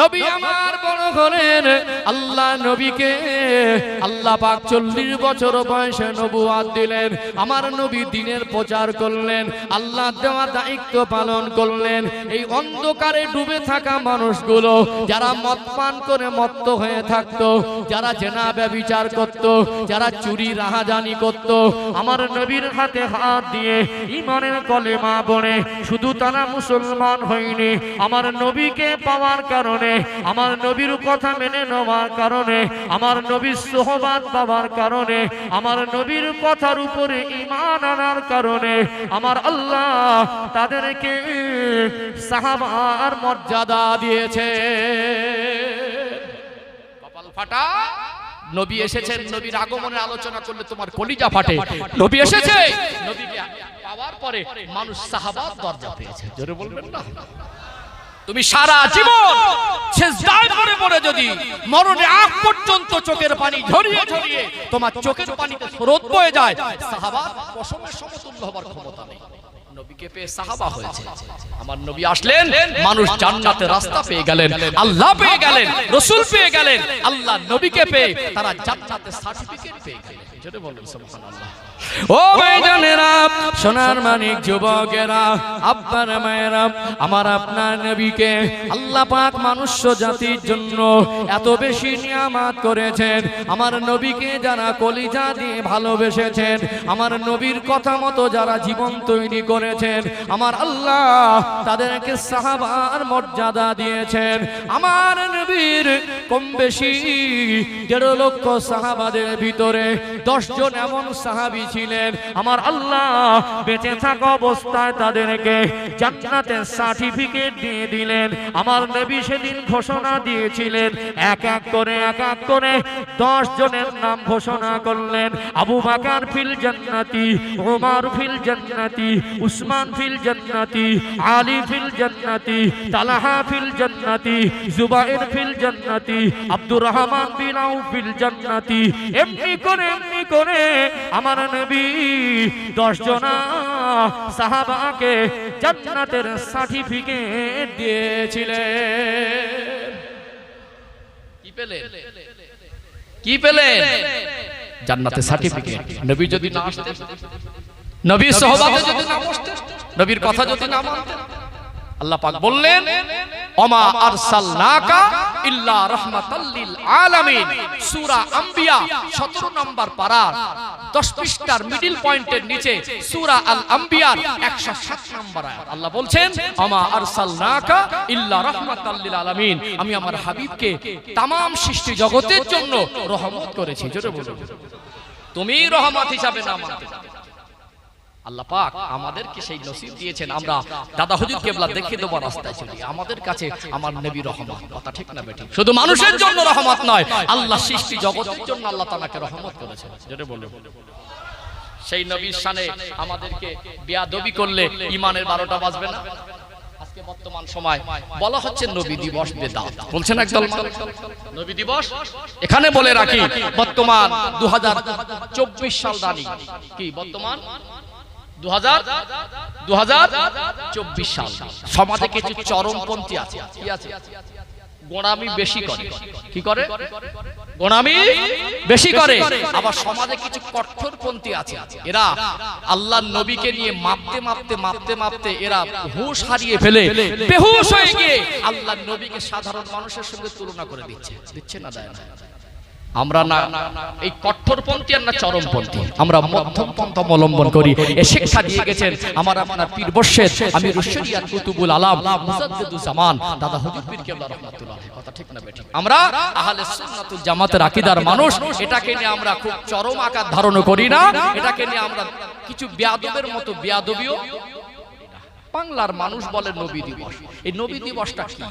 নবী আমার বড় হলেন। আল্লাহ নবীকে আল্লাহ পাক চল্লিশ বছর বয়সে নবুয়াদ দিলেন। আমার নবী দিনের প্রচার করলেন, আল্লাহ দেওয়া দায়িত্ব পালন করলেন। এই অন্ধকারে ডুবে থাকা মানুষগুলো, যারা মদ পান করে মত্ত হয়ে থাকতো, যারা জেনা ব্যবিচার করত, যারা চুরি রাহাজানি করত, আমার নবীর হাতে হাত দিয়ে ইমানের কলেমা বনে শুধু তারা মুসলমান হয়নি, আমার নবীকে পাওয়ার কারণে আমার নবীর কথা মেনে নেওয়ার কারণে, আমার নবীর সোহবাদ পাওয়ার কারণে, আমার নবীর কথার উপরে ইমান আনার কারণে, আমার আল্লাহ তাদেরকে সাহাবার মর্যাদা দিয়েছে। কপাল ফাটা। নবী এসেছেন, নবীর আগমনের আলোচনা করলে তোমার কলিজা ফাটে। নবী এসেছে, নবীকে পাওয়ার পরে মানুষ সাহাবাত দরজা পেয়েছে। জোরে বলবেন না? তুমি সারা জীবন পানি তোমার আমার নবী আসলেন, মানুষ জান্নাতে রাস্তা পেয়ে গেলেন, আল্লাহ পেয়ে গেলেন, রসুল পেয়ে গেলেন, আল্লাহ নবীকে পেয়ে তারা জান্নাতে সার্টিফিকেট পেয়ে গেলেন। ও ভাইজানেরা সোনার মানিক যুবকেরা, আব্বার মায়েরা, আমার আপনার নবীকে আল্লাহ পাক মানুষ্য জাতির জন্য এত বেশি নিয়ামাত করেছেন। আমার নবীকে যারা কলিজা দিয়ে ভালোবেসেছেন, আমার নবীর কথা মতো যারা জীবন তৈরি করেছেন, আমার আল্লাহ তাদেরকে সাহাবার মর্যাদা দিয়েছেন। আমার নবীর কম বেশি দেড় লক্ষ সাহাবাদের ভিতরে দশজন এমন সাহাবি ছিলেন আমার আল্লাহ বেঁচে থাকা অবস্থায় তাদেরকে জান্নাতের সার্টিফিকেট দিয়ে দিলেন। আমার নবী সেদিন ঘোষণা দিয়েছিলেন, এক এক করে, এক এক করে দশ জনের নাম ঘোষণা করলেন। আবু বাকার ফিল জান্নাতি, ওমর ফিল জান্নাতি, উসমান ফিল জান্নাতি, আলী ফিল জান্নাতি, তালাহা ফিল জান্নাতি, জুবাইর ফিল জান্নাতি, আব্দুর রহমান বিন আউফ ফিল জান্নাতি। এমনি করে এমনি করে আমার নবী দশ জনা সাহাবাকে জান্নাতের সার্টিফিকেট দিয়েছিলেন। কি পেলেন? কি পেলেন? জান্নাতের সার্টিফিকেট নবী যদি না আসতেন? নবীর সহবাগে যদি না বসতেন নবীর কথা যদি না মানতেন? আল্লাহ পাক বললেন ওমা আরসালনাকা ইল্লা রাহমাতাল লিল আলামিন। সুরা আম্বিয়া, সতেরো নম্বর পাড়ার দশ পৃষ্ঠার মিডিল পয়েন্টের নিচে সুরা আল আম্বিয়ার একশো সাত নম্বর আয়াত। আল্লাহ বলছেন, আমা আরসাল নাকা ইল্লা রহমাতাল্লিল আলামিন। আমি আমার হাবিবকে তাম সৃষ্টি জগতের জন্য রহমত করেছি। জোরে বলুন। তুমি রহমত হিসাবে না মানতে আল্লাহ পাক আমাদেরকে সেই নসিব দিয়েছেন। আমরা দাদা হুজুর কেবলা দেখে দেবো রাস্তায় চলি আমাদের কাছে আমার নবী রহমত। কথা ঠিক না বেঠিক? শুধু মানুষের জন্য রহমত নয় আল্লাহ সৃষ্টি জগতের জন্য আল্লাহ রহমত করেছেন। যেটা বলে সেই নবীর শানে আমাদেরকে বিয়াদবি করলে ইমানের বারোটা বাজবে না? আজকে বর্তমান সময় বলা হচ্ছে নবী দিবস বেদাত। বলছেন একদল নবী দিবস? এখানে বলে রাখি বর্তমান দু সাল দানি কি বর্তমান? দু সাল। চরমপন্থী বেশি করে। আবার সমাজে কিছু আছে। এরা আল্লাহ নবীকে নিয়ে মাপতে মাপতে মাপতে মাপতে এরা হুঁশ হারিয়ে ফেলে আল্লাহ নবীকে সাধারণ মানুষের সঙ্গে তুলনা করে দিচ্ছে। দিচ্ছে না দেয় না। আমরা না এই কঠোরপন্থী আর না চরমপন্থী। আমরা মধ্যম পন্থা অবলম্বন করি। এ শিক্ষা দিয়ে গেছেন আমার আপনার পীর বর্ষের আমি রুশরিয়াত কুতুবুল আলাম জামান। দাদা হুজুর পীর কেবলা রাহমাতুল্লাহ। কথা ঠিক না বেঠিক আমরা আহলে সুন্নাতুল জামাতের আকীদার মানুষ। এটাকে নিয়ে আমরা খুব চরম আকার ধারণ করি না। এটাকে নিয়ে আমরা কিছু বেয়াদবের মতো বেয়াদবিও বাংলার মানুষ বলে নবী দিবস। এই নবী দিবসটা কি?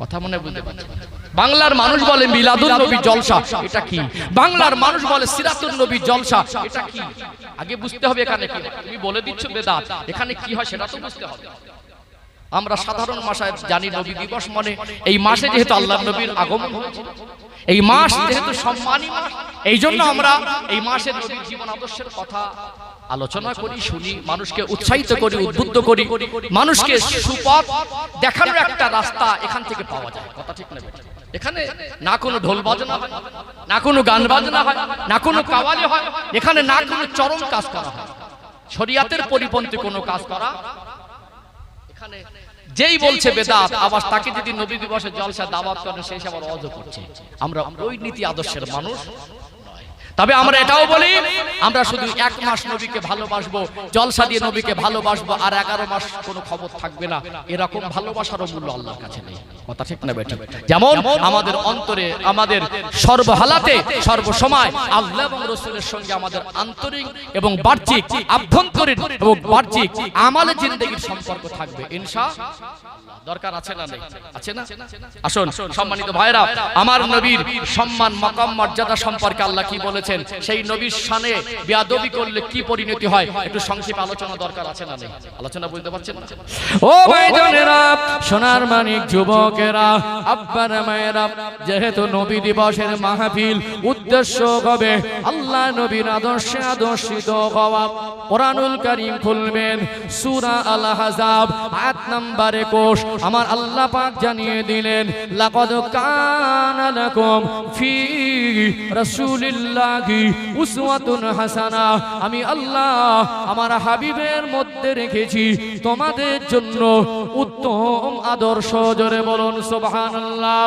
কথা মনে বুঝতে পারছেন বাংলার মানুষ বলে মিলাদুল নবী জলসা, এটা কি? বাংলার মানুষ বলে সিরাতুল নবী জলসা, এটা কি? আগে বুঝতে হবে এখানে কি। তুমি বলে দিচ্ছ বেদাত এখানে কি হয় সেটা তো বুঝতে হবে। আমরা সাধারণ মাসায় জানি নবী দিবস মানে এই মাসে যেহেতু আল্লাহ নবীর আগমন এই মাস যেহেতু সম্মানী মাস এই জন্য আমরা এই মাসের নবীর জীবন আদর্শের কথা আলোচনা করি শুনি মানুষকে উৎসাহিত করি উদ্বুদ্ধ করি মানুষকে সুপথ দেখানোর একটা রাস্তা এখান থেকে পাওয়া যায়। কথা ঠিক না? এখানে না কোনো ঢোল বাজনা হয় না কোনো গান বাজনা হয় না কোনো কাওয়ালি হয় এখানে না কোনো চরম কাজ করা হয়। শরিয়াতের পরিপন্থী কোনো কাজ করা এখানে যেই বলছে বেদাত আবার তাকে যদি নবী দিবসে জলসা দাওয়াত করেন সেই সে আবার অজ করছে। আমরা ওই নীতি আদর্শের মানুষ। তবে আমরা এটাও বলি আমরা শুধু এক মাস নবীকে ভালোবাসবো জলসা দিয়ে নবীকে ভালোবাসবো আর এগারো মাস কোনো খবর থাকবে না। এরকম ভালোবাসারও মূল্য আল্লাহর কাছে নেই। কথা ঠিক না বেঠিক? যেমন আমাদের অন্তরে আমাদের সর্বহালাতে সর্বসময় আল্লাহ এবং রসুলের সঙ্গে আমাদের আন্তরিক এবং বাহ্যিক আভ্যন্তরীণ এবং বাহ্যিক আমালে জিন্দগির সম্পর্ক থাকবে। ইনশা দরকার আছে না নেই? আছে না? আসুন সম্মানিত ভাইরা আমার নবীর সম্মান মাকাম মর্যাদা সম্পর্কে আল্লাহ কি বলেছেন, সেই নবীর শানে বেয়াদবি করলে কি পরিণতি হয়? একটু সংক্ষেপে আলোচনা দরকার আছে না নেই? আলোচনা বুঝতে পারছেন? ও ভাইজানেরা সোনার মানিক যুবকেরা, আব্বার মায়েরা, যেহেতু নবী দিবসের মাহফিল উদ্দেশ্য হবে আল্লাহ নবীর আদর্শে আদর্শিত হওয়া। কোরআনুল করিম খুলবেন, সূরা আল আহজাব আয়াত নাম্বার 21 আমার আল্লাহ পাক জানিয়ে দিলেন, লাকাদ কানা লাকুম ফি রাসূলিল্লাহি উসওয়াতুন হাসানা। আমি আল্লাহ আমার হাবিবের মধ্যে রেখেছি। তোমাদের জন্য উত্তম আদর্শ জোরে বলুন, সুবহানাল্লাহ।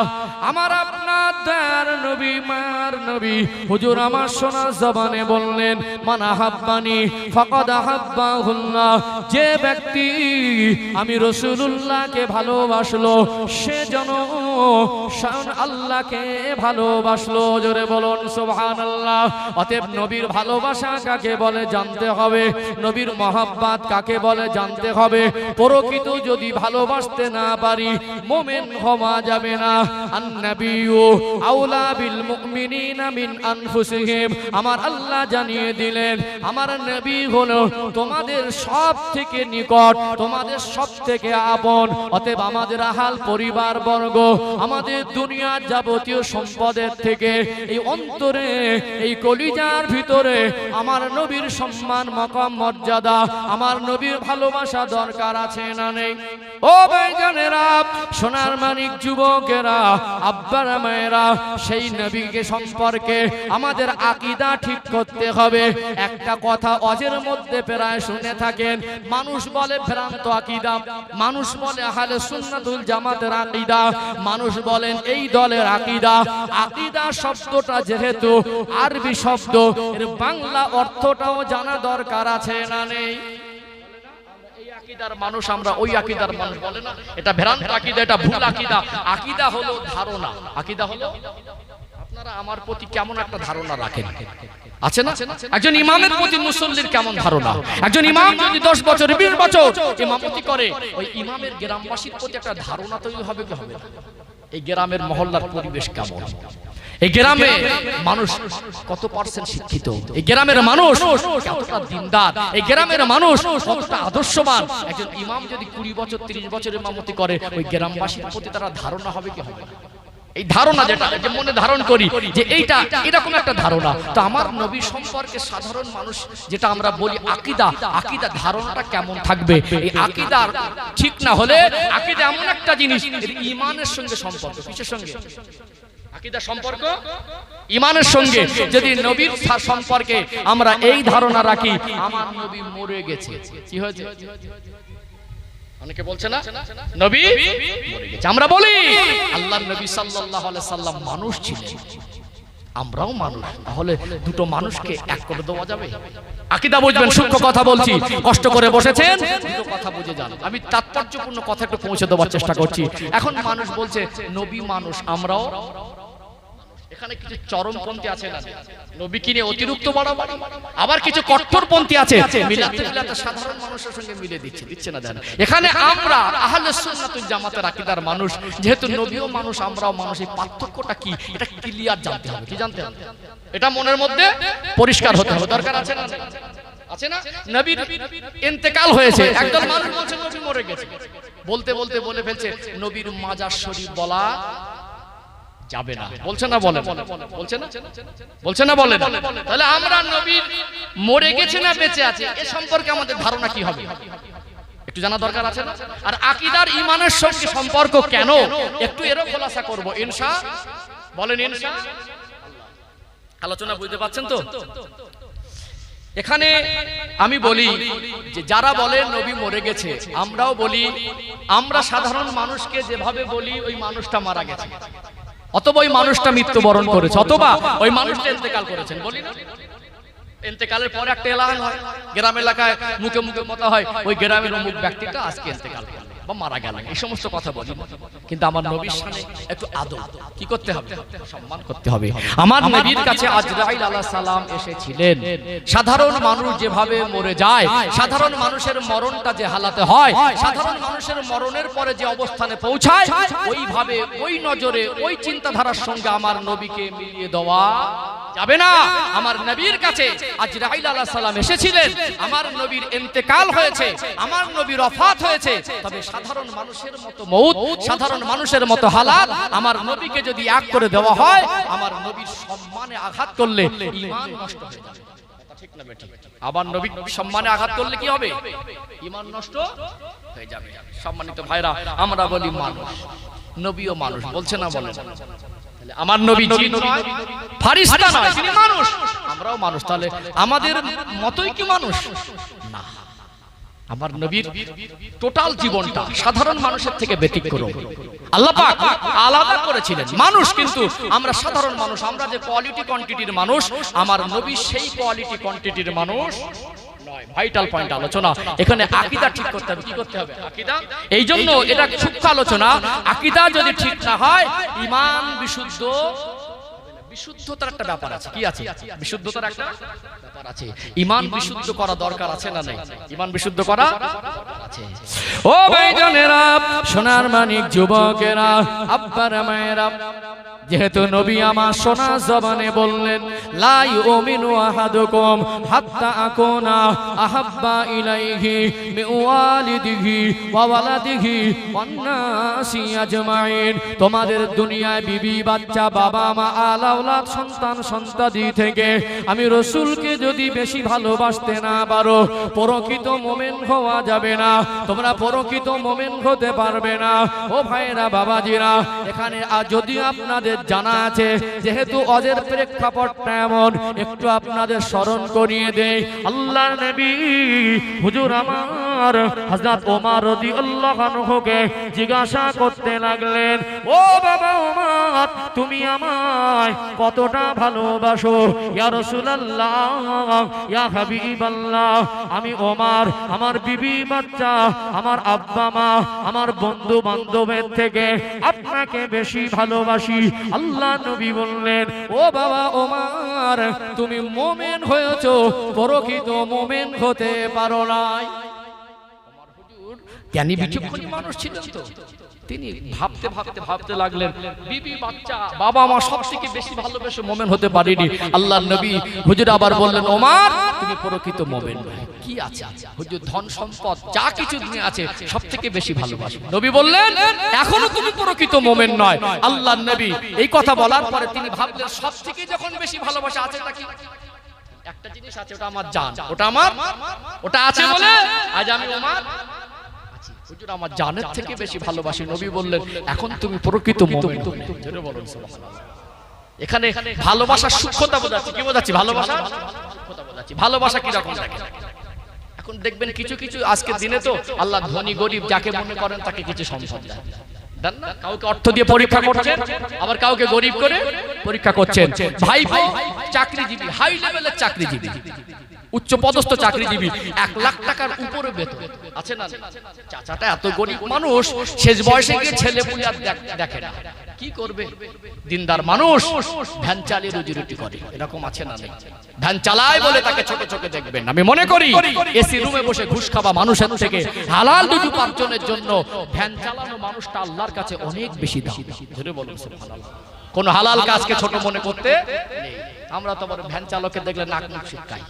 আমার আপনার দয়ার নবী মার নবী, হুজুর আমার সোনা জবানে বললেন, মানা হাব্বানি হাব্বাহুল্লাহ যে ব্যক্তি আমি রসুলুল্লাহকে ভালোবাসলো, সে যেন আল্লাহকে ভালোবাসলো, জোরে বলুন, সুবহানাল্লাহ। অতএব নবীর ভালোবাসা কাকে বলে জানতে হবে? নবীর মহাব্বাত কাকে বলে জানতে হবে? প্রকৃত যদি ভালোবাসতে না পারি, মোমেন হওয়া যাবে না। বিল মুমিনিনা মিন আনফুসিহিম। আমার আল্লাহ জানিয়ে দিলেন, আমার নবী হলো তোমাদের সব থেকে নিকট, তোমাদের সব থেকে আপন। অতএব আমাদের আহাল পরিবার বর্গ, আমাদের দুনিয়ার যাবতীয় সম্পদের থেকে এই অন্তরে এই কলিজার ভিতরে আমার নবীর সম্মান, মকাম, মর্যাদা, আমার নবীর ভালোবাসা দরকার আছে না নেই? ও ভাইজানেরা সোনার মানিক যুবকেরা, আব্বার মায়েরা, সেই নবীকে সম্পর্কে আমাদের আকিদা ঠিক করতে হবে। একটা কথা অজের মধ্যে প্রায় শুনে থাকেন, মানুষ বলে ভ্রান্ত আকিদা, মানুষ বলে আহলে সুন্নাতুল জামাতের আকিদা, মানুষ বলেন এই দলের আকিদা। আকিদা শব্দটা যেহেতু আরবি শব্দ, এর বাংলা অর্থটাও জানা দরকার আছে না নেই? মানুষ আমরা, ওই আকীদার মানুষ বলে না? এটা আকীদা, এটা ভুল আকীদা। আকীদা হলো ধারণা। আকীদা হলো, আপনারা আমার প্রতি কেমন একটা ধারণা রাখেন? আছে না? একজন ইমামের প্রতি মুসল্লির কেমন ধারণা? একজন ইমাম যদি দশ বছর, বিশ বছর ইমামতি করে, ওই ইমামের গ্রামবাসীর প্রতি একটা ধারণা তৈরি হবে কি হবে এই গ্রামের মহল্লার পরিবেশ কেমন? এই গ্রামে মানুষ কত পার্সেন্ট শিক্ষিত? এই গ্রামের মানুষ কতটা দিনদার? এই গ্রামের মানুষ কতটা আদর্শবান? একজন ইমাম যদি কুড়ি বছর তিরিশ বছর ইমামতি করে ওই গ্রামবাসীর প্রতি তারা ধারণা হবে কি হবে এই ধারণা যেটা যে মনে ধারণ করি যে এইটা এরকম একটা ধারণা। তো আমার নবী সম্পর্কে সাধারণ মানুষ যেটা আমরা বলি আকিদা আকিদা ধারণাটা কেমন থাকবে? এই আকিদার ঠিক না হলে আকিদা এমন একটা জিনিস ইমানের সঙ্গে সম্পর্ক কিসের সঙ্গে? আকিদা সম্পর্ক? ইমানের সঙ্গে যদি নবীর সম্পর্কে আমরা এই ধারণা রাখি, আমার নবী মরে গেছে। কি অনেকে বলছে না, নবী আমরা বলি আল্লাহ নবী সাল্লাল্লাহু আলাইহি সাল্লাম মানুষ ছিলেন। আমরাও মানুষ। তাহলে দুটো মানুষকে এক করে দেওয়া যাবে। আকিদা বুঝবেন সূক্ষ্ম কথা বলছি। কষ্ট করে বসেছেন? দুটো কথা বুঝে যান। আমি তাৎপর্যপূর্ণ কথা একটু পৌঁছে দেওয়ার চেষ্টা করছি। এখন মানুষ বলছে নবী মানুষ আমরাও? এখানে কিছু চরমপন্থী আছে না নবী কিনে অতিরিক্ত বাড়াবাড়ি আবার কিছু কঠোরপন্থী আছে। মিলাতে মিলাতে সাধারণ মানুষের সঙ্গে মিলে দিচ্ছে দিচ্ছে না এখানে আমরা আহলে সুন্নাতুল জামাতের আকীদার মানুষ। যেহেতু নবীও মানুষ আমরাও মানুষ এই পার্থক্যটা কি? এটা ক্লিয়ার জানতে হবে কি জানতে হবে? এটা মনের মধ্যে পরিষ্কার হতে হবে। দরকার আছে না? আছে না? নবীর ইন্তেকাল হয়েছে। একদল মানুষ বলছে নবী মরে গেছে। বলতে বলতে বলে ফেলছে নবীর মাজার শরীফ বলা যাবে না। বলছে না বলে বলছে না বলছে না। বলে তাহলে আমরা নবীর মরে গেছে না বেঁচে আছে এ সম্পর্কে আমাদের ধারণা কি হবে? একটু জানা দরকার আছে না? আর আকিদার ইমানের সঙ্গে সম্পর্ক কেন? একটু এরও খোলাসা করব। ইনশা? বলেন ইনশা। আলোচনা বুঝতে পারছেন তো? এখানে আমি বলি যে যারা বলে নবী মরে গেছে আমরাও বলি আমরা সাধারণ মানুষকে যেভাবে বলি ওই মানুষটা মারা গেছে। অথবা ওই মানুষটা মৃত্যুবরণ করেছে অথবা ওই মানুষটা ইন্তেকাল করেছেন বলি না? ইন্তেকালের পরে একটা এলাহান হয় গ্রাম এলাকায় মুখে মুখে কথা হয় ওই গ্রামের অমুক ব্যক্তিটা আজকে ইন্তেকাল করল বা মারা গেল এই সমস্ত কথা বলি। কিন্তু আমার নবীর সামনে একটু আদব কি করতে হবে? সম্মান করতে হবে। আমার নবীর কাছে আজরাইল আলাহ সালাম এসেছিলেন। সাধারণ মানুষ যেভাবে মরে যায় সাধারণ মানুষের মরণটা যে হালাতে হয় সাধারণ মানুষের মরণের পরে যে অবস্থানে পৌঁছায় ওইভাবে ওই নজরে ওই চিন্তাধারার সঙ্গে আমার নবীকে মিলিয়ে দেওয়া যাবে না। আমার নবীর কাছে আজ রাহিল আলাহ সালাম এসেছিলেন। আমার নবীর ইন্তেকাল হয়েছে আমার নবীর অফাত হয়েছে। তবে সাধারণ মানুষের মতো মৌত, সাধারণ মানুষের মতো হালাত আমার নবীকে যদি এক করে দেওয়া হয়, আমার নবীর সম্মানে আঘাত করলে নষ্ট হয়ে যাবে? আবার নবীর সম্মানে আঘাত করলে কি হবে? ঈমান নষ্ট হয়ে যাবে। সম্মানিত ভাইরা, আমরা বলি মানুষ। নবীও মানুষ, বলছে না বলে আমার নবী জিন নয়, ফারিস্তা নয় তিনি মানুষ, আমরাও মানুষ। তাহলে আমাদের মতই কি মানুষ? আমার নবীর টোটাল জীবনটা সাধারণ মানুষের থেকে ব্যতিক্রম। আল্লাহ পাক আলাদা করেছিলেন। মানুষ কিন্তু আমরা সাধারণ মানুষ আমরা যে কোয়ালিটি কোয়ান্টিটির মানুষ আমার নবী সেই কোয়ালিটি কোয়ান্টিটির মানুষ ভাইটাল পয়েন্ট আলোচনা। এখানে আকীদা ঠিক করতে হবে। কি করতে হবে? আকীদা? এই জন্য এটা সূক্ষ্ম আলোচনা। আকীদা যদি ঠিক না হয় ইমান বিশুদ্ধ বিশুদ্ধতার একটা ব্যাপার আছে। কি আছে? বিশুদ্ধতার একটা ব্যাপার আছে। ইমান বিশুদ্ধ করা দরকার আছে না নাই? ইমান বিশুদ্ধ করা ও ভাইজনেরা সোনার মানিক যুবকেরা, আব্বার মায়েরা যেহেতু নবী আমার সোনা জবানে বললেন লাই ওমিনু আহাদুকুম হাত্তা আকুনা আহাব্বা ইলাইহি মিওয়ালিদিহি ওয়া ওয়ালাদিহি ওয়ান নাসি আজমাইন। তোমাদের দুনিয়ায় বিবি, বাচ্চা, বাবা, মা আলাউলাদ সন্তান সন্তাদি থেকে আমি রসুলকে যদি বেশি ভালোবাসতে না পারো, পরকিত মোমেন হওয়া যাবে না। তোমরা প্রকৃত মোমেন হতে পারবে না। ও ভাইরা বাবাজিরা, এখানে আজ যদি আপনাদের জানা আছে, যেহেতু অজের প্রেক্ষাপটটা এমন একটু আপনাদের স্মরণ করিয়ে দেই। আল্লাহ নবী, হুজুর আমার, হযরত ওমর রাদিয়াল্লাহু আনহুকে জিজ্ঞাসা করতে লাগলেন, ও বাবা ওমর, তুমি আমায় কতটা ভালোবাসো? ইয়া রাসূলুল্লাহ, ইয়া হাবিবাল্লাহ, আমি ওমর, আমার বিবি বাচ্চা, আমার আব্বা মা, আমার বন্ধু বান্ধবের থেকে আপনাকে বেশি ভালোবাসি। আল্লাহ নবী বললেন, ও বাবা ওমার, তুমি মোমেন হয়েছ, পরকিত মোমেন হতে পারো নাই। জ্ঞানী বিচক্ষণী মানুষ ছিলেন তো। তিনি ভাবতে ভাবতে ভাবতে লাগলেন, বিবি, বাচ্চা, বাবা মা সব থেকে বেশি ভালোবেসে মোমেন হতে পারিনি। আল্লাহ নবী হুজুর আবার বললেন, ওমার, তুমি প্রকৃত মোমেন। কি আছে? হুজুর, ধন সম্পদ, যা কিছু দুনিয়া আছে সব থেকে বেশি ভালোবাসো। নবী বললেন, এখনও তুমি প্রকৃত মোমেন নয়। আল্লাহ নবী এই কথা বলার পরে তিনি ভাবলেন সব থেকে যখন বেশি ভালোবাসা আছে তা কি? একটা জিনিস আছে, ওটা আমার জান। ওটা আমার ওটা আছে বলে আজ আমি ওমার হুজুর আমার জানের থেকে বেশি ভালোবাসি। নবী বললেন এখন তুমি প্রকৃত মুমিন। জোরে বলুন সুবহানাল্লাহ। এখানে ভালোবাসার সূক্ষ্মতা বোঝাচ্ছি। কি বোঝাচ্ছি? ভালোবাসা? সূক্ষ্মতা বোঝাচ্ছি। ভালোবাসা কি রকম থাকে এখন দেখবেন কিছু কিছু আজকের দিনে তো আল্লাহ ধনী গরিব যাকে মনে করেন তাকে কিছু সম্পদ দেয় দেন না? কাউকে অর্থ দিয়ে পরীক্ষা করছেন আবার কাউকে গরিব করে পরীক্ষা করছেন। ভাইপো চাকরিজীবী হাই লেভেলের চাকরিজীবী। উচ্চ পদস্থ চাকরিজীবী এক লাখ টাকার উপরে বেতন। আছে না? চাচাটা এত গরিব মানুষ শেষ বয়সে গিয়ে ছেলে আর দেখে না। কি করবে? দিনদার মানুষ ভ্যান চালিয়ে রুজি রুটি করে। এরকম আছে না ভ্যান চালায় বলে তাকে ছোট চোখে দেখবেন। আমি মনে করি এসি রুমে বসে ঘুষ খাওয়া মানুষের থেকে হালাল দুটো উপার্জনের জন্য ভ্যান চালানো মানুষটা আল্লাহর কাছে অনেক বেশি দাম। ধরে বলুন। কোন হালাল কাজকে ছোট মনে করতে নেই। আমরা তো ভ্যান চালককে দেখলে নাক মুখ শিটকাই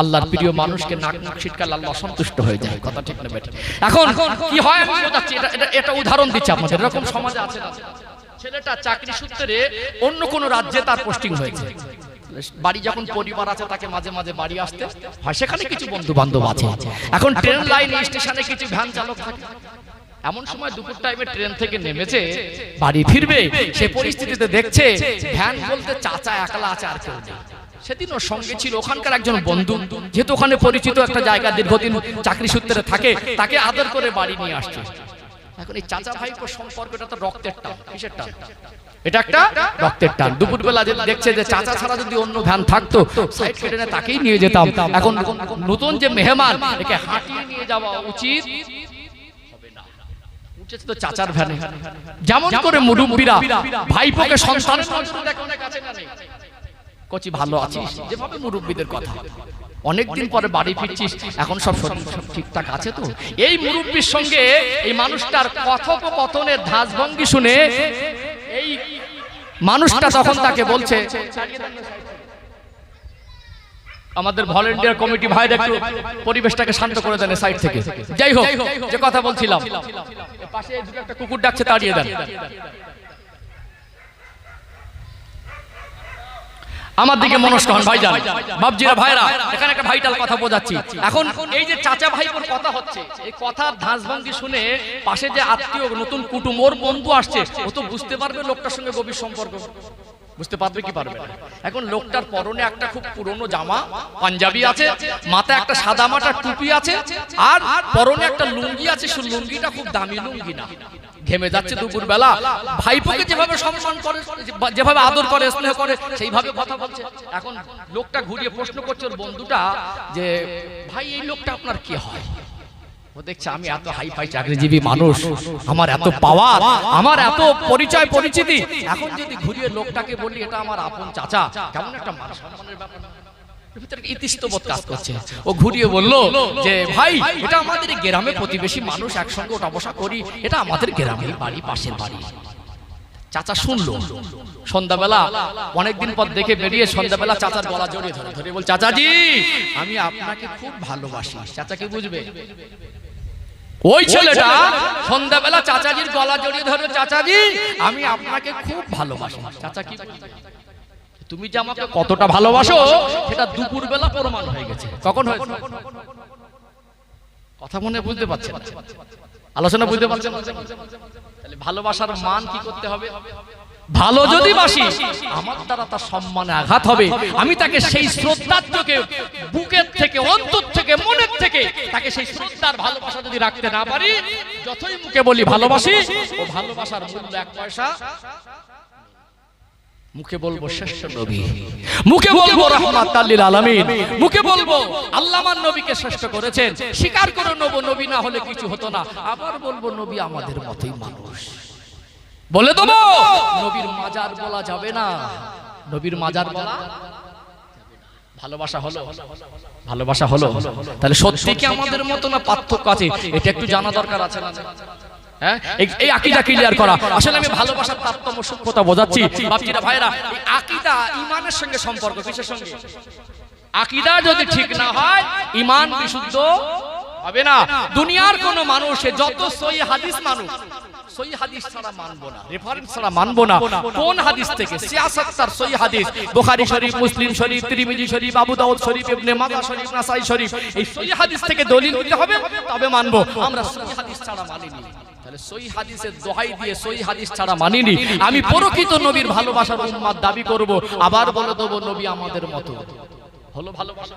আল্লাহর প্রিয় মানুষকে নাক নাক ছিটকালে আল্লাহ সন্তুষ্ট হয়ে যায়। কথা ঠিক না বেটা। এখন কি হয় আমি বোঝাচ্ছি এটা এটা উদাহরণ দিচ্ছি আপনাদের। এরকম সমাজে আছে না? ছেলেটা চাকরি সূত্রে অন্য কোনো রাজ্যে তার পোস্টিং হয়েছে। বাড়ি যখন পরিবার আছে তাকে মাঝে মাঝে বাড়ি আসতে হয়। সেখানে কিছু বন্ধু বান্ধব আছে। এখন ট্রেন লাইন স্টেশনে কিছু ভ্যান চালক থাকে। এমন সময় দুপুর টাইমে ট্রেন থেকে নেমেছে বাড়ি ফিরবে সে পরিস্থিতিতে দেখছে ভ্যান বলতে চাচা একলা আছে আর কেউ নেই। সেদিন ওর সঙ্গে ছিল ওখানকার একজন বন্ধু। যেহেতু ওখানে পরিচিত একটা জায়গা দীর্ঘদিন চাকরি সূত্রে থাকে তাকে আদর করে বাড়ি নিয়ে আসছে। এখন এই চাচা ভাইপোর সম্পর্কটা তো রক্তের টান কিসের টান? এটা একটা রক্তের টান। দুপুরবেলা দেখছে যে চাচা ছাড়া যদি অন্য ভ্যান থাকতো সাইড কেটে তাকেই নিয়ে যেতাম। এখন নতুন যে মেহমান একে হাঁটিয়ে নিয়ে যাওয়া উচিত। হবে না। উঠেছে তো চাচার ভ্যানে। যেমন করে মুরব্বীরা ভাইপোকে অনেক আছে না? কচি ভালো আছিস? যেভাবে মুরব্বীদের কথা। অনেকদিন পরে বাড়ি ফিরছিস, এখন সব ঠিকঠাক আছে তো? এই মুরব্বীর সঙ্গে এই মানুষটার কথোপকথনের ধাঁচভঙ্গি শুনে এই মানুষটা তখন তাকে বলছে, আমাদের ভলেন্টিয়ার কমিটি, ভাই, একটু পরিবেশটাকে শান্ত করে দেন সাইড থেকে। যাই হোক, যে কথা বলছিলাম পাশে একটা কুকুর ডাকছে, তাড়িয়ে দেন। আমার দিকে মনস্ক হন ভাইজান। বাবজিরা ভাইরা এখানে একটা ভাইটাল কথা বোঝাচ্ছি। এখন এই যে চাচা ভাইপোর কথা হচ্ছে এই কথার ধাঁচভঙ্গি শুনে পাশে যে আত্মীয় নতুন কুটুম ওর বন্ধু আসছে ও তো বুঝতে পারবে লোকটার সঙ্গে গভীর সম্পর্ক। বুঝতে পারবে কি পারবে না? এখন লোকটার পরনে একটা খুব পুরনো জামা পাঞ্জাবি আছে মাথায় একটা সাদা মাটা টুপি আছে আর পরনে একটা লুঙ্গি আছে সে লুঙ্গিটা খুব দামি লুঙ্গি না। ঘেমে যাচ্ছে দুপুর বেলা ভাইপোকে যেভাবে সম্মান করে, যেভাবে আদর করে, স্নেহ করে, সেইভাবে কথা বলছে। এখন লোকটা ঘুরিয়ে প্রশ্ন করছে বন্ধুটা যে, ভাই, এই লোকটা আপনার কি হয়? ও দেখছে, আমি এত হাই ফাই চাকরিজীবী মানুষ, আমার এত পাওয়ার, আমার এত পরিচয়, পরিচিতি। এখন যদি ঘুরিয়ে লোকটাকে বলি, এটা আমার আপন চাচা। কেমন একটা মান সম্মানের ব্যাপার। ভিতরে একটা কাজ করছে। ও ঘুরিয়ে বলল যে ভাই এটা আমাদের গ্রামে প্রতিবেশী মানুষ একসঙ্গে ওঠা বসা করি এটা আমাদের গ্রামের বাড়ি পাশের বাড়ি। চাচা শুনলো। সন্ধ্যাবেলা অনেকদিন পর দেখে বেরিয়ে সন্ধ্যাবেলা চাচার গলা জড়িয়ে ধরে ধরে বল চাচাজি আমি আপনাকে খুব ভালোবাসি। চাচা কি বুঝবে? ওই ছেলেটা সন্ধ্যাবেলা চাচাজির গলা জড়িয়ে ধরে চাচাজি আমি আপনাকে খুব ভালোবাসি। চাচা কি তুমি যে আমাকে কতটা ভালোবাসো, সেটা দুপুরবেলা প্রমাণ হয়ে গেছে। কখন হয়েছে? কথা মনে বুঝতে পারছেন আলোচনা বুঝতে পারছেন তাহলে ভালোবাসার মান কি করতে হবে? ভালো যদি বাসি, আমার দ্বারা তার সম্মানে আঘাত হবে। আমি তাকে সেই শ্রদ্ধার চোখে, বুকের থেকে, অন্তর থেকে, মনের থেকে তাকে সেই শ্রদ্ধার ভালোবাসা যদি রাখতে না পারি, যতই মুখে বলি ভালোবাসি, ও ভালোবাসার মূল্য এক পয়সা মুখে বলব শ্রেষ্ঠ নবী। মুখে বলব আলামিন। মুখে বলব নবীকে শ্রেষ্ঠ করেছেন। স্বীকার করে নেব নবী না হলে কিছু হতো না। আবার বলব নবী আমাদের মতোই মানুষ। বলে দেবো নবীর মাজার বলা যাবে না। নবীর মাজার বলা ভালোবাসা হলো। ভালোবাসা হলো। তাহলে সত্যি কি আমাদের মতো না পার্থক্য আছে? এটা একটু জানা দরকার আছে না? হ্যাঁ? এই- এই আকিদা ক্লিয়ার করা। আসলে আমি ভালোবাসার তারতম্য সূক্ষ্মতা বোঝাচ্ছি। বাপজিরা ভাইরা এই আকিদা ইমানের সঙ্গে সম্পর্ক কিসের সঙ্গে? আকিদা যদি ঠিক না হয় ইমান বিশুদ্ধ হবে না। দুনিয়ার কোন মানুষ যত সই হাদিস মানুষ সই হাদিস ছাড়া মানবো না রেফারেন্স ছাড়া মানবো না। কোন হাদিস থেকে? সিয়াসত তার সই হাদিস। বুখারী শরীফ মুসলিম শরীফ তিরমিজি শরীফ আবু দাউদ শরীফ ইবনে মাজাহ শরীফ নাসাই শরীফ। এই সই হাদিস থেকে দলিল দিতে হবে তবে মানবো। আমরা সই হাদিস ছাড়া মানিনি। তাহলে সই হাদিসের দোহাই দিয়ে সই হাদিস ছাড়া মানিনি। আমি প্রকৃত নবীর ভালোবাসার উম্মাদ দাবি করব। আবার বলে দেবো নবী আমাদের মতো। হলো ভালোবাসা।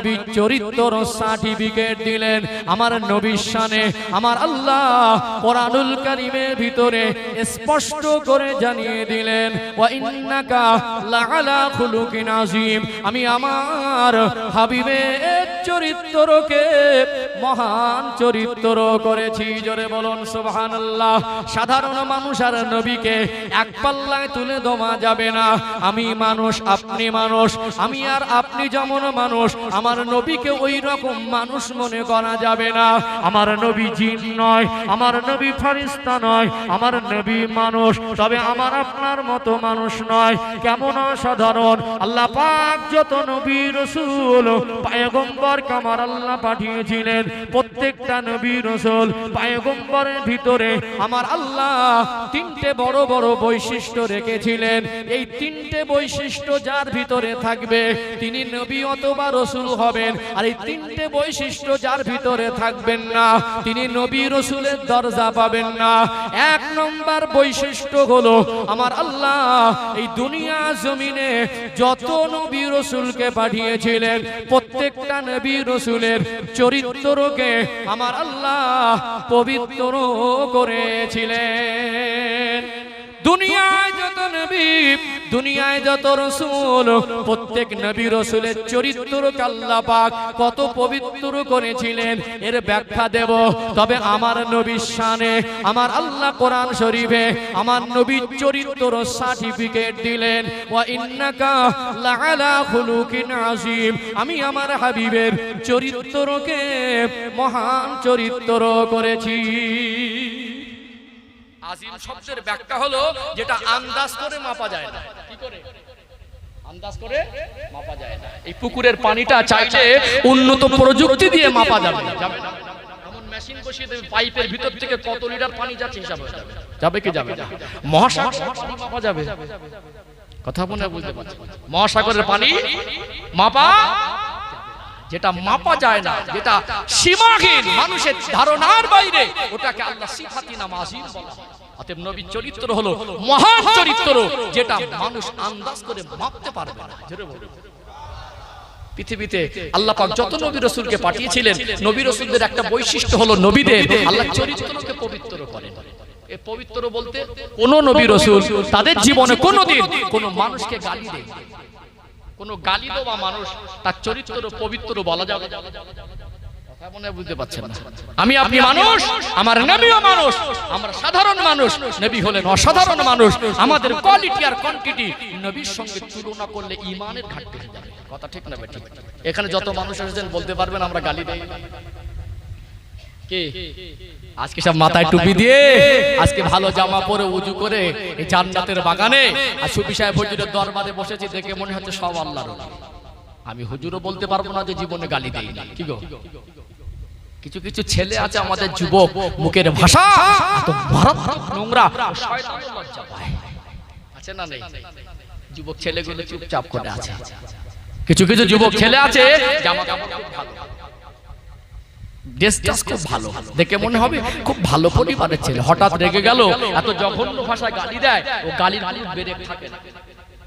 নবীর চরিত্র সার্টিফিকেট দিলেন। আমার নবী শানে আমার আল্লাহ কোরআনুল কারিমের ভিতরে স্পষ্ট করে জানিয়ে দিলেন আমি আমার হাবিবের চরিত্রকে, মহান চরিত্র করেছি। জোরে বলুন, সুবহানাল্লাহ। সাধারণ মানুষ নবীকে এক পাল্লায় তুলে দমা যাবে না। আমি মানুষ, আপনি মানুষ, আমি আর আপনি যেমন মানুষ, আমার নবীকে ওই রকম মানুষ মনে করা যাবে না। আমার নবী জিন নয়, আমার নবী ফারিস্তা নয়, আমার নবী মানুষ, তবে আমার আপনার মতো মানুষ নয়। কেমন অসাধারণ! আল্লাহ পাক যত নবী রসুল, পায়গম্বর কামার আল্লাহ পাঠিয়েছিলেন। প্রত্যেকটা নবী রসুল পায়গম্বরের ভিতরে আমার আল্লাহ তিনটে বড় বড় বৈশিষ্ট্য রেখেছিলেন। এই তিনটে বৈশিষ্ট্য যার ভিতরে থাকবে, তিনি নবী অথবা রসুল হবেন। আর এই তিনটে বৈশিষ্ট্য যার ভিতরে থাকবেন না, তিনি নবী রসুলের দরজা পাবেন না। এক নম্বর বৈশিষ্ট্য হলো, আমার আল্লাহ এই দুনিয়া জমিনে যত নবী রসুলকে পাঠিয়েছিলেন, প্রত্যেকটা নবী রসুলের চরিত্রকে আমার আল্লাহ পবিত্র করেছিলেন। দুনিয়ায় যত নবী, দুনিয়ায় যত রসুল, প্রত্যেক নবী রসুলের চরিত্র পাক কত পবিত্র করেছিলেন। এর ব্যাখ্যা দেব। তবে আমার নবীর শানে, আমার আল্লাহ কোরআন শরীফে আমার নবীর চরিত্র সার্টিফিকেট দিলেন, ওয়া ইন্নাকা আমি আমার হাবিবের চরিত্রকে মহান চরিত্র করেছি। আজিম শব্দের ব্যাখ্যা হলো যেটা আন্দাজ করে মাপা যায় না। কি করে? আন্দাজ করে মাপা যায় না। এই পুকুরের পানিটা চাইলে উন্নত প্রযুক্তি দিয়ে মাপা যাবে। যাবে। এমন মেশিন বসিয়ে দেবে পাইপের ভিতর থেকে কত লিটার পানি যাচ্ছে হিসাব? যাবে? যাবে কি যাবে মহাসাগর মাপা যাবে। কথা মনে বুঝতে পারছি। মহাসাগরের পানি মাপা যেটা মাপা যায় না যেটা সীমাহীন মানুষের ধারণার বাইরে ওটাকে আল্লাহ সিফাতি নাম আজিম বলা। অতএব নবীর চরিত্র হলো চরিত্র, যেটা মানুষ আন্দাজ করে মাপতে পারবে পৃথিবীতে আল্লাহ পাক যত নবী রসুলকে পাঠিয়েছিলেন, নবী রসুলদের একটা বৈশিষ্ট্য হলো নবীদের আল্লাহ চরিত্রকে পবিত্র করেন। পবিত্র বলতে কোন নবী রসুল তাদের জীবনে কোনোদিন কোন মানুষকে গালি দেয় কোন গালি দেওয়া মানুষ তার চরিত্র পবিত্র বলা যাবে বুঝতে পারছেন আমি আপনি মানুষ আমার নবীও মানুষ আমরা সাধারণ মানুষ নবী হলেন অসাধারণ মানুষ আমাদের কোয়ালিটি আর কোয়ান্টিটি নবীর সঙ্গে তুলনা করলে ইমানের ঘাটতি হয়ে যাবে। কথা ঠিক না বেঠিক। এখানে যত মানুষ এসেছেন বলতে পারবেন আমরা গালি দেই। কে? আজকে সব মাথায় টুপি দিয়ে আজকে ভালো জামা পরে উজু করে এই জান্নাতের বাগানে আর সুফি সাহেব হুজুরের দরবারে বসেছি দেখে মনে হচ্ছে সব আল্লাহর আমি হুজুরও বলতে পারব না যে জীবনে গালি দেই না কি গো? কিছু কিছু ছেলে আছে আমাদের যুবক মুখের ভাষা নোংরা আছে না নেই? যুবক ছেলেগুলো চুপচাপ করে আছে। কিছু কিছু যুবক ছেলে আছে জামা কাপড় খুব ভালো। ড্রেসটা খুব ভালো। দেখে মনে হবে খুব ভালো পরিবারের ছেলে। হঠাৎ রেগে গেল এত জঘন্য ভাষায় গালি দেয় ও গালির বেড়ে থাকে না।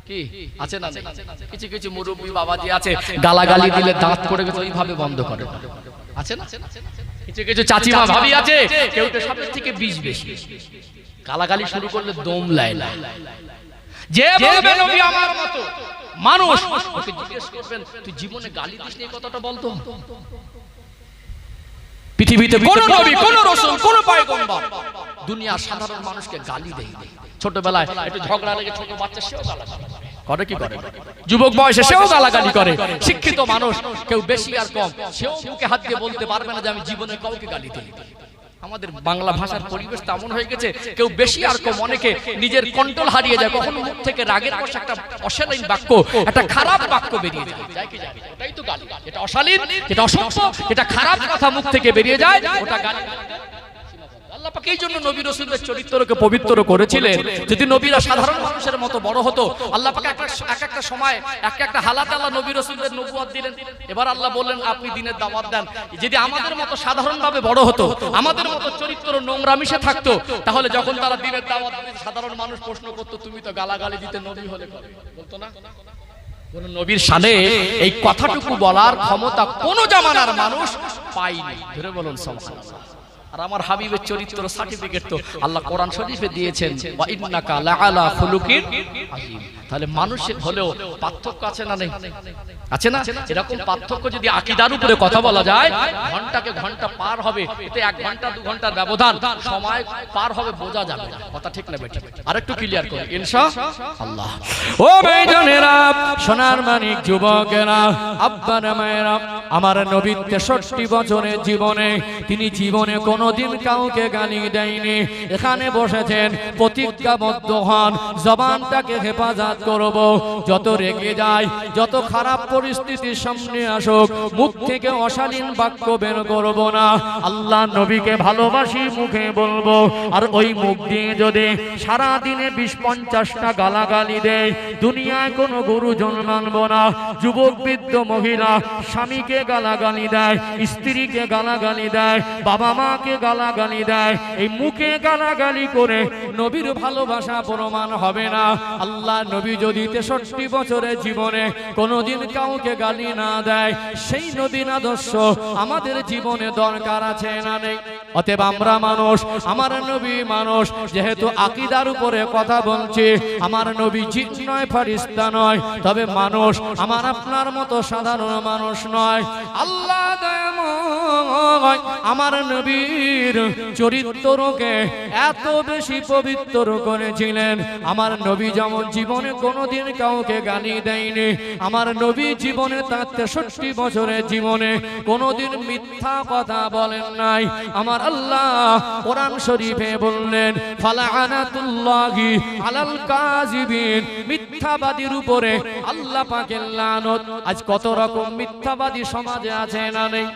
কি? আছে না কিছু কিছু মুরব্বী বাবাজি আছে গালাগালি দিলে দাঁত করে গেছে ওইভাবে বন্ধ করে। আছে না? কিছু কিছু চাচিমা ভাবি আছে কেউ তো থেকে বিষ বেশি। গালাগালি শুরু করলে দম লায় না। যে বলবে নবী আমার মতো মানুষ ওকে জিজ্ঞেস করবেন তুই জীবনে গালি দিস এই কথাটা বলতো পৃথিবীতে কোন নবী কোন রসুল কোন পয়গম্বর। দুনিয়ার সাধারণ মানুষকে গালি দেয়। ছোটবেলায় একটু ঝগড়া লেগে ছোট বাচ্চা সেও গালাগালি করে। কি করে? যুবক বয়সে সেও গালাগালি করে। শিক্ষিত মানুষ, কেউ বেশি আর কম। সেও মুখে হাত দিয়ে বলতে পারবে না যে আমি জীবনে কাউকে গালি দিই। আমাদের বাংলা ভাষার পরিবেশ তেমন হয়ে গেছে, কেউ বেশি আর কম। অনেকে নিজের কন্ট্রোল হারিয়ে যায়, কখনো মুখ থেকে রাগের বসে একটা অশালীন বাক্য, একটা খারাপ বাক্য বেরিয়ে যায়। না? তো গালি। এটা অশালীন এটা অসভ্য এটা খারাপ কথা মুখ থেকে বেরিয়ে যায়, ওটা গালি। মিশে থাকতো, তাহলে যখন তারা দিনের দাওয়াত সাধারণ মানুষ প্রশ্ন করতো, তুমি তো গালাগালি দিতে নবী হলে বলতো না? কোন নবীর সানে এই কথাটুকু বলার ক্ষমতা কোন জামানার মানুষ ধরে বলুন আর আমার হাবিবের চরিত্র সার্টিফিকেট তো আল্লাহ কোরআন শরীফে দিয়েছেন। ওয়া ইন্নাকা লাআলা খুলুকিন তাহলে মানুষের হলেও পার্থক্য আছে না নেই? আছে না? এরকম পার্থক্য যদি আকীদার উপরে কথা বলা যায়, ঘন্টাকে ঘণ্টা পার হবে, এতে এক ঘণ্টা, দু ঘণ্টার ব্যবধান, সময় পার হবে বোঝা যাবে কথা ঠিক না বেঠিক? আরেকটু ক্লিয়ার করি। ইনশাআল্লাহ ও ভাইজানেরা সোনার মানিক যুবকেরা, আব্বার মায়েরা, আমার নবী তেষট্টি বছরের জীবনে তিনি জীবনে কোনোদিন কাউকে গালি দেয়নি। এখানে বসেছেন প্রতিজ্ঞাবদ্ধ হন, জবানটাকে হেফাজত করব। যত রেগে যায় যত খারাপ পরিস্থিতির সামনে আসুক, মুখ থেকে অশালীন বাক্য বের করব না। আল্লাহ নবীকে ভালোবাসি, মুখে বলব, আর ওই মুখ দিয়ে যদি সারা দিনে বিশ পঞ্চাশটা গালাগালি দেয়, দুনিয়ায় কোনো গুরুজন মানব না। যুবক, বৃদ্ধ, মহিলা, স্বামীকে গালাগালি দেয়, স্ত্রীকে গালাগালি দেয়, বাবা মাকে গালাগালি দেয়, এই মুখে গালাগালি করে নবীর ভালোবাসা প্রমাণ হবে না। আল্লাহ নবী যদি তেষট্টি বছরের জীবনে কোনোদিন কাউকে গালি না দেয়, সেই নবীন আদর্শ আমাদের জীবনে দরকার আছে না নেই। অতএব আমরা মানুষ, আমার নবী মানুষ, যেহেতু আকিদার উপরে কথা বলছি, আমার নবী জিন নয় ফারিস্তা নয়, তবে মানুষ আমার আপনার মতো সাধারণ মানুষ নয়। আল্লাহ আমার নবীর চরিত্রকে এত বেশি পবিত্র করেছিলেন, আমার নবী যেমন জীবনে কোনোদিন কাউকে গালি দেয়নি। আমার নবী জীবনে তার তেষট্টি বছরের জীবনে কোনোদিন মিথ্যা কথা বলেন নাই। আমার আল্লাহ কোরআন শরীফে বললেন ফালানাতুল্লাহি আলাল কাযিবিন। মিথ্যাবাদীর উপরে আল্লাহ পাকের লানত। আজ কত রকম মিথ্যাবাদী সমাজে আছে না নেই?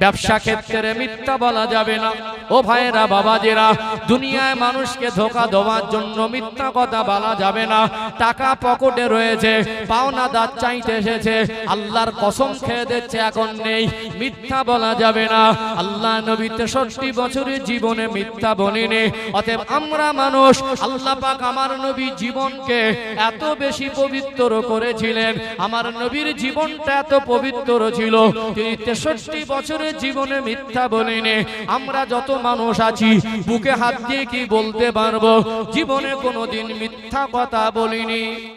ব্যবসা ক্ষেত্রে মিথ্যা বলা যাবে না। ও ভাইরা বাবাজিরা, দুনিয়ায় মানুষকে ধোকা দেওয়ার জন্য মিথ্যা কথা বলা যাবে না। টাকা পকেটে রয়েছে, পাওনা দাঁত চাইতে এসেছে, আল্লাহর কসম খেয়ে দিচ্ছে, এখন নেই। মিথ্যা বলা যাবে না। আল্লাহ নবী তেষট্টি বছরের জীবনে মিথ্যা বলিনি। অতএব আমরা মানুষ, আল্লাহ পাক আমার নবী জীবনকে এত বেশি পবিত্র করেছিলেন। আমার নবীর জীবনটা এত পবিত্র ছিল। তিনি তেষট্টি বছরের জীবনে মিথ্যা বলিনি। আমরা যত মানুষ আছি, বুকে হাত দিয়ে কি বলতে পারব? জীবনে কোনোদিন মিথ্যা কথা বলিনি।